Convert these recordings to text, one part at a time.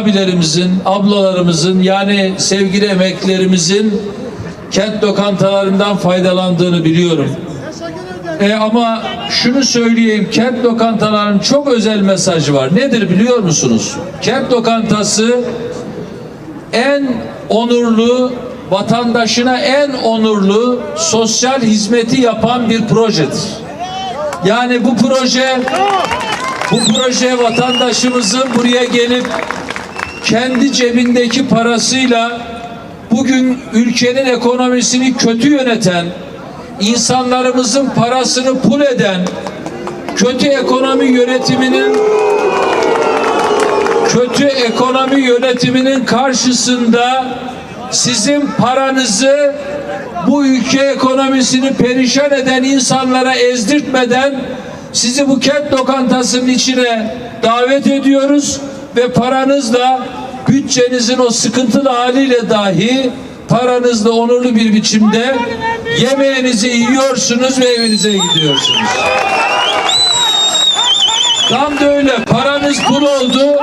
abilerimizin, ablalarımızın yani sevgili emeklerimizin kent lokantalarından faydalandığını biliyorum. E, ama şunu söyleyeyim, kent lokantalarının çok özel mesajı var. Nedir biliyor musunuz? Kent lokantası en onurlu, vatandaşına en onurlu sosyal hizmeti yapan bir projedir. Yani bu proje bu proje vatandaşımızın buraya gelip kendi cebindeki parasıyla bugün ülkenin ekonomisini kötü yöneten, insanlarımızın parasını pul eden, kötü ekonomi yönetiminin kötü ekonomi yönetiminin karşısında sizin paranızı bu ülke ekonomisini perişan eden insanlara ezdirtmeden sizi bu kent lokantasının içine davet ediyoruz ve paranızla bütçenizin o sıkıntılı haliyle dahi paranızla onurlu bir biçimde yemeğinizi yiyorsunuz ve evinize gidiyorsunuz. Tam da öyle. Paranız pul oldu.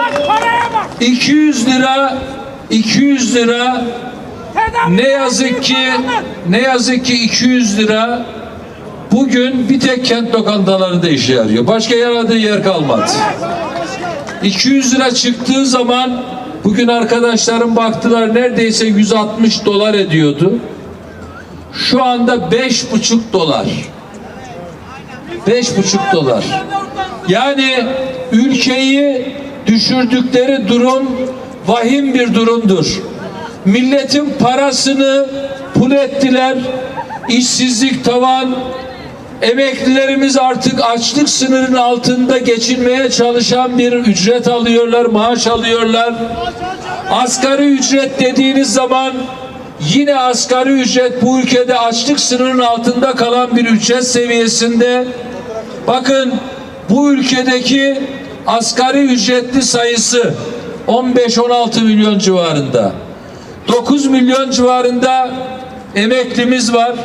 200 lira 200 lira ne yazık ki ne yazık ki 200 lira bugün bir tek kent lokantalarında işe yarıyor. Başka yaradığı yer kalmadı. 200 lira çıktığı zaman bugün arkadaşlarım baktılar neredeyse 160 dolar ediyordu. Şu anda 5,5 dolar. 5,5 dolar. Yani ülkeyi düşürdükleri durum vahim bir durumdur. Milletin parasını pul ettiler. İşsizlik tavan. Emeklilerimiz artık açlık sınırının altında geçinmeye çalışan bir ücret alıyorlar, maaş alıyorlar. Asgari ücret dediğiniz zaman yine asgari ücret bu ülkede açlık sınırının altında kalan bir ücret seviyesinde. Bakın bu ülkedeki asgari ücretli sayısı 15-16 milyon civarında. 9 milyon civarında emeklimiz var.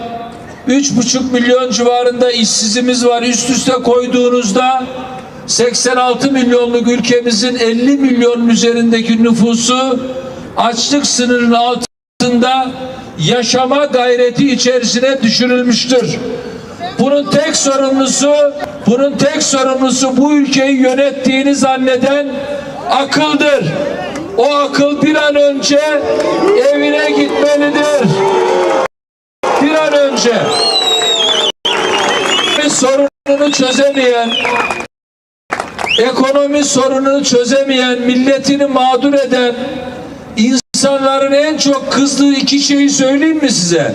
3,5 milyon civarında işsizimiz var. Üst üste koyduğunuzda 86 milyonluk ülkemizin 50 milyonun üzerindeki nüfusu açlık sınırının altında yaşama gayreti içerisine düşürülmüştür. Bunun tek sorumlusu, bunun tek sorumlusu bu ülkeyi yönettiğini zanneden akıldır. O akıl bir an önce evine gitmelidir. An önce sorununu çözemeyen, ekonomi sorununu çözemeyen, milletini mağdur eden insanların en çok kızdığı iki şeyi söyleyeyim mi size?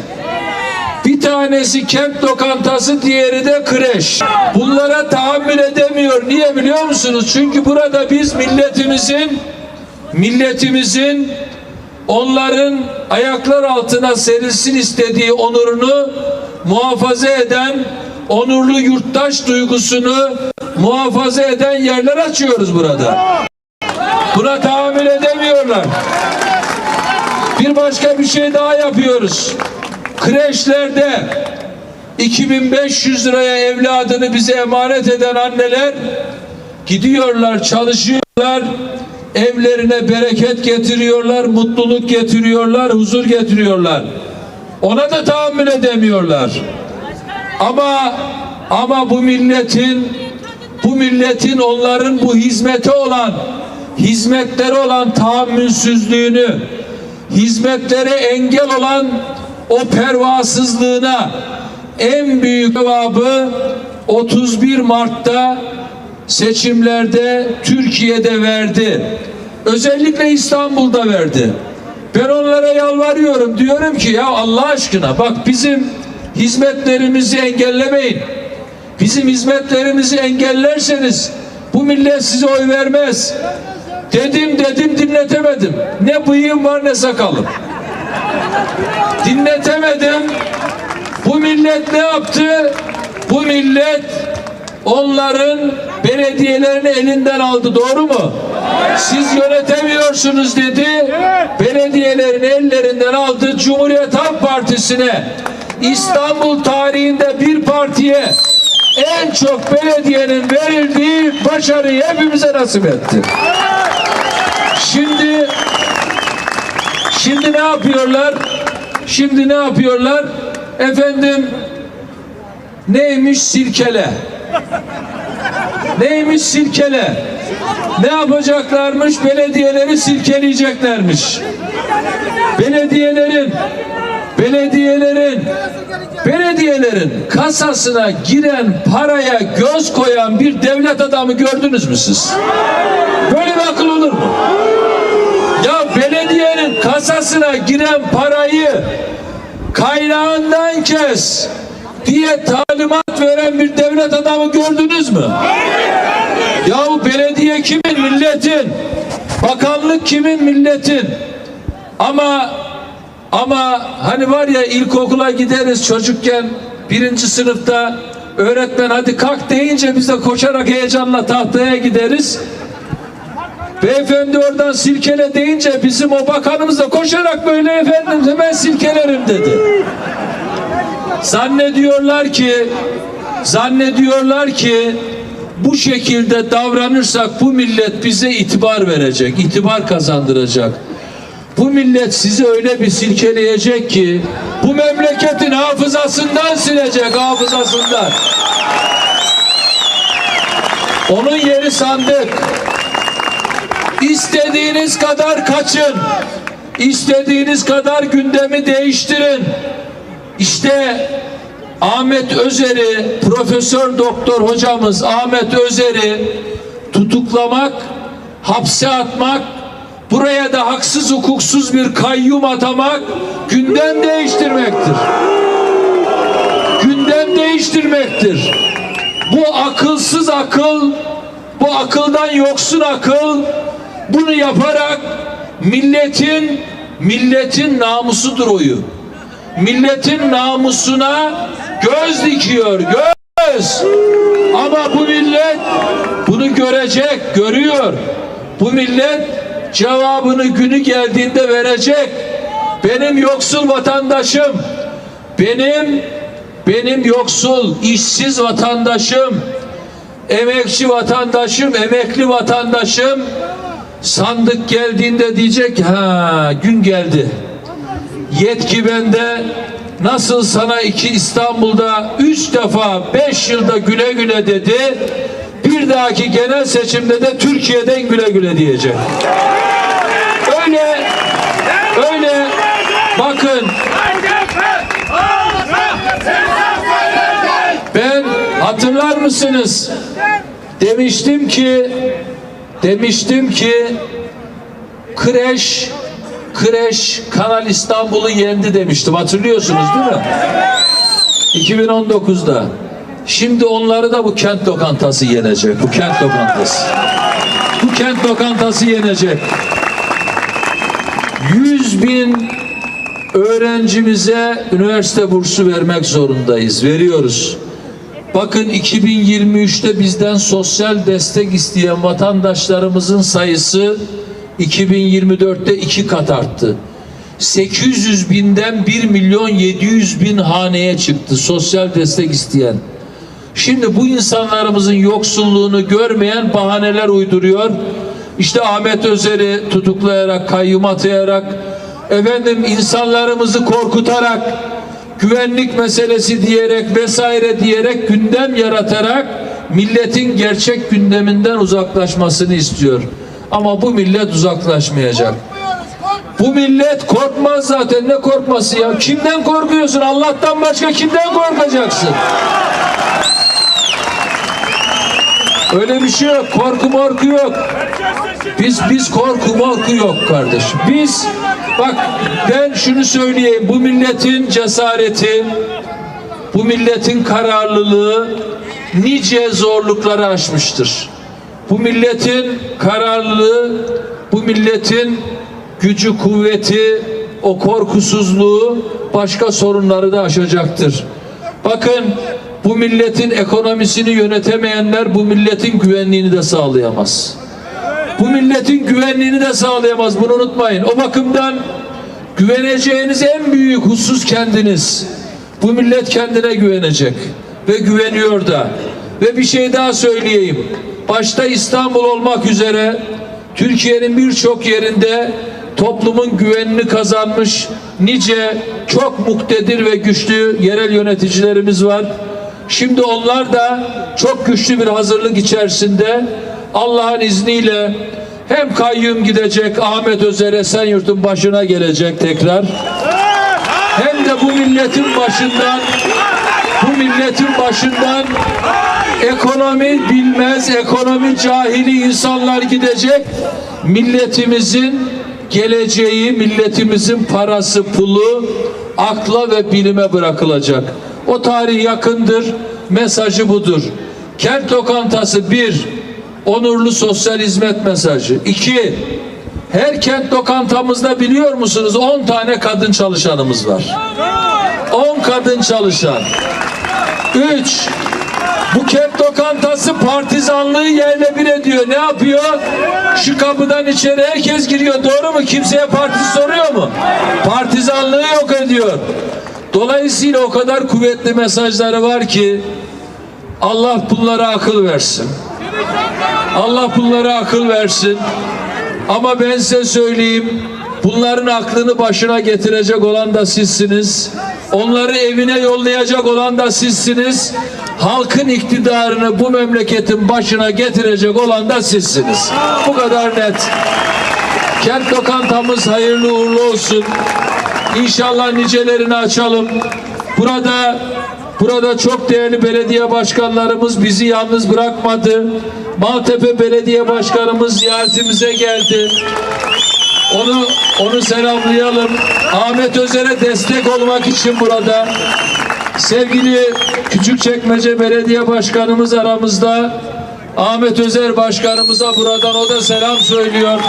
Bir tanesi kent lokantası, diğeri de kreş. Bunlara tahammül edemiyor. Niye biliyor musunuz? Çünkü burada biz milletimizin milletimizin onların ayaklar altına serilsin istediği onurunu muhafaza eden onurlu yurttaş duygusunu muhafaza eden yerler açıyoruz burada. Buna tahammül edemiyorlar. Bir başka bir şey daha yapıyoruz. Kreşlerde 2500 liraya evladını bize emanet eden anneler gidiyorlar, çalışıyorlar, evlerine bereket getiriyorlar, mutluluk getiriyorlar, huzur getiriyorlar. Ona da tahammül edemiyorlar. Ama ama bu milletin bu milletin onların bu hizmete olan hizmetlere olan tahammülsüzlüğünü hizmetlere engel olan o pervasızlığına en büyük cevabı 31 Mart'ta seçimlerde Türkiye'de verdi. Özellikle İstanbul'da verdi. Ben onlara yalvarıyorum. Diyorum ki ya Allah aşkına bak bizim hizmetlerimizi engellemeyin. Bizim hizmetlerimizi engellerseniz bu millet size oy vermez. Dedim dedim dinletemedim. Ne bıyığım var ne sakalım. Dinletemedim. Bu millet ne yaptı? Bu millet onların belediyelerini elinden aldı. Doğru mu? Siz yönetemiyorsunuz dedi. Belediyelerin ellerinden aldı. Cumhuriyet Halk Partisi'ne İstanbul tarihinde bir partiye en çok belediyenin verildiği başarıyı hepimize nasip etti. Şimdi şimdi ne yapıyorlar? Şimdi ne yapıyorlar? Efendim neymiş silkele? Neymiş silkele? Ne yapacaklarmış? Belediyeleri silkeleyeceklermiş. Belediyelerin belediyelerin belediyelerin kasasına giren paraya göz koyan bir devlet adamı gördünüz mü siz? Böyle bir akıl olur mu? Ya belediyenin kasasına giren parayı kaynağından kes diye talimat veren bir devlet adamı gördünüz mü? Yahu belediye kimin? Milletin. Bakanlık kimin? Milletin. Ama ama hani var ya ilkokula gideriz çocukken birinci sınıfta öğretmen hadi kalk deyince biz de koşarak heyecanla tahtaya gideriz. Beyefendi oradan silkele deyince bizim o bakanımız da koşarak böyle efendim hemen silkelerim dedi. Zannediyorlar ki zannediyorlar ki bu şekilde davranırsak bu millet bize itibar verecek, itibar kazandıracak. Bu millet sizi öyle bir silkeleyecek ki bu memleketin hafızasından silecek, hafızasından. Onun yeri sandık. İstediğiniz kadar kaçın. İstediğiniz kadar gündemi değiştirin. İşte Ahmet Özer'i, Profesör Doktor hocamız Ahmet Özer'i tutuklamak, hapse atmak, buraya da haksız hukuksuz bir kayyum atamak gündem değiştirmektir. Gündem değiştirmektir. Bu akılsız akıl, bu akıldan yoksun akıl bunu yaparak milletin milletin namusudur oyu. Milletin namusuna göz dikiyor, göz. Ama bu millet bunu görecek, görüyor. Bu millet cevabını günü geldiğinde verecek. Benim yoksul vatandaşım, benim benim yoksul, işsiz vatandaşım, emekçi vatandaşım, emekli vatandaşım sandık geldiğinde diyecek ha gün geldi. Yetki bende nasıl sana iki İstanbul'da üç defa beş yılda güle güle dedi bir dahaki genel seçimde de Türkiye'den güle güle diyecek. Öyle öyle. Bakın. Ben hatırlar mısınız? Demiştim ki demiştim ki kreş kreş Kanal İstanbul'u yendi demiştim hatırlıyorsunuz değil mi? 2019'da. Şimdi onları da bu kent lokantası yenecek. Bu kent lokantası. Bu kent lokantası yenecek. 100 bin öğrencimize üniversite bursu vermek zorundayız. Veriyoruz. Bakın 2023'te bizden sosyal destek isteyen vatandaşlarımızın sayısı 2024'te iki kat arttı. 800 binden 1 milyon 700 bin haneye çıktı sosyal destek isteyen. Şimdi bu insanlarımızın yoksulluğunu görmeyen bahaneler uyduruyor. İşte Ahmet Özer'i tutuklayarak, kayyum atayarak, efendim insanlarımızı korkutarak, güvenlik meselesi diyerek vesaire diyerek gündem yaratarak milletin gerçek gündeminden uzaklaşmasını istiyor. Ama bu millet uzaklaşmayacak. Bu millet korkmaz zaten ne korkması ya? Kimden korkuyorsun? Allah'tan başka kimden korkacaksın? Öyle bir şey yok. Korku morku yok. Biz biz korku morku yok kardeşim. Biz bak ben şunu söyleyeyim. Bu milletin cesareti, bu milletin kararlılığı nice zorlukları aşmıştır. Bu milletin kararlılığı, bu milletin gücü, kuvveti, o korkusuzluğu başka sorunları da aşacaktır. Bakın bu milletin ekonomisini yönetemeyenler bu milletin güvenliğini de sağlayamaz. Bu milletin güvenliğini de sağlayamaz. Bunu unutmayın. O bakımdan güveneceğiniz en büyük husus kendiniz. Bu millet kendine güvenecek ve güveniyor da. Ve bir şey daha söyleyeyim. Başta İstanbul olmak üzere Türkiye'nin birçok yerinde toplumun güvenini kazanmış nice çok muktedir ve güçlü yerel yöneticilerimiz var. Şimdi onlar da çok güçlü bir hazırlık içerisinde Allah'ın izniyle hem kayyum gidecek Ahmet Özer Esenyurt'un başına gelecek tekrar hem de bu milletin başından bu milletin başından ekonomi bilmez, ekonomi cahili insanlar gidecek. Milletimizin geleceği, milletimizin parası, pulu akla ve bilime bırakılacak. O tarih yakındır. Mesajı budur. Kent lokantası bir, onurlu sosyal hizmet mesajı. İki, her kent lokantamızda biliyor musunuz 10 tane kadın çalışanımız var. 10 kadın çalışan. 3. Bu kent lokantası partizanlığı yerle bir ediyor. Ne yapıyor? Şu kapıdan içeri herkes giriyor. Doğru mu? Kimseye parti soruyor mu? Partizanlığı yok ediyor. Dolayısıyla o kadar kuvvetli mesajları var ki Allah bunlara akıl versin. Allah bunlara akıl versin. Ama ben size söyleyeyim, bunların aklını başına getirecek olan da sizsiniz. Onları evine yollayacak olan da sizsiniz. Halkın iktidarını bu memleketin başına getirecek olan da sizsiniz. Bu kadar net. Kent lokantamız hayırlı uğurlu olsun. İnşallah nicelerini açalım. Burada burada çok değerli belediye başkanlarımız bizi yalnız bırakmadı. Maltepe Belediye Başkanımız ziyaretimize geldi. Onu onu selamlayalım. Ahmet Özer'e destek olmak için burada. Sevgili Küçükçekmece Belediye Başkanımız aramızda. Ahmet Özer Başkanımıza buradan o da selam söylüyor.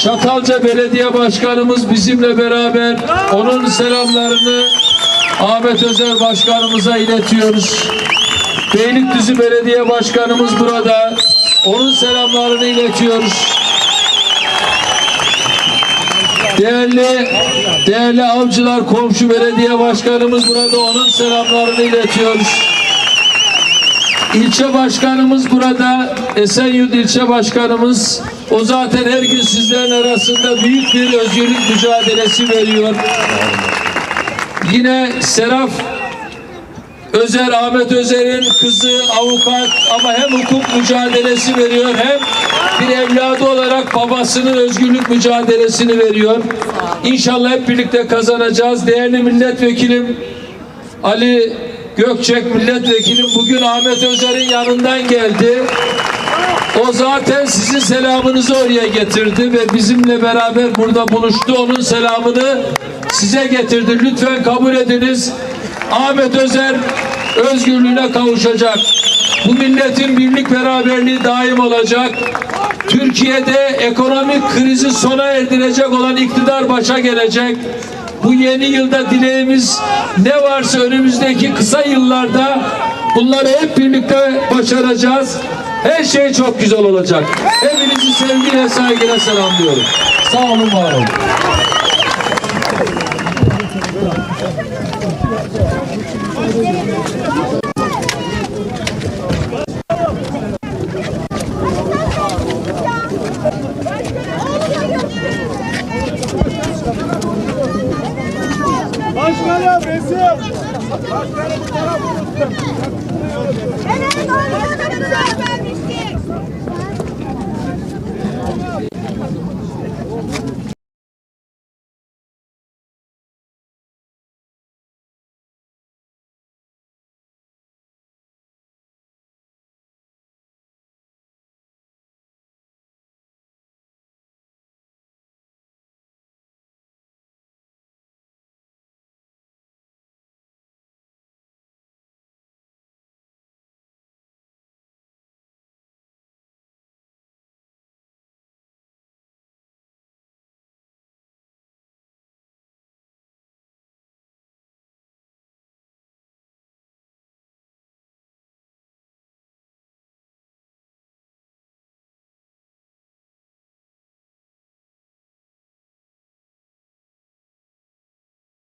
Çatalca Belediye Başkanımız bizimle beraber onun selamlarını Ahmet Özer Başkanımıza iletiyoruz. Beylikdüzü Belediye Başkanımız burada. Onun selamlarını iletiyoruz. Değerli değerli avcılar komşu belediye başkanımız burada onun selamlarını iletiyoruz. İlçe başkanımız burada Esenyurt ilçe başkanımız o zaten her gün sizlerin arasında büyük bir özgürlük mücadelesi veriyor. Yine Seraf Özer Ahmet Özer'in kızı avukat ama hem hukuk mücadelesi veriyor hem bir evladı olarak babasının özgürlük mücadelesini veriyor. İnşallah hep birlikte kazanacağız. Değerli milletvekilim Ali Gökçek milletvekilim bugün Ahmet Özer'in yanından geldi. O zaten sizin selamınızı oraya getirdi ve bizimle beraber burada buluştu. Onun selamını size getirdi. Lütfen kabul ediniz. Ahmet Özer özgürlüğüne kavuşacak. Bu milletin birlik beraberliği daim olacak. Türkiye'de ekonomik krizi sona erdirecek olan iktidar başa gelecek. Bu yeni yılda dileğimiz ne varsa önümüzdeki kısa yıllarda bunları hep birlikte başaracağız. Her şey çok güzel olacak. Hepinizi sevgiyle saygıyla selamlıyorum. Sağ olun var olun. Başkanım resim. Başkanım bu taraf. Evet,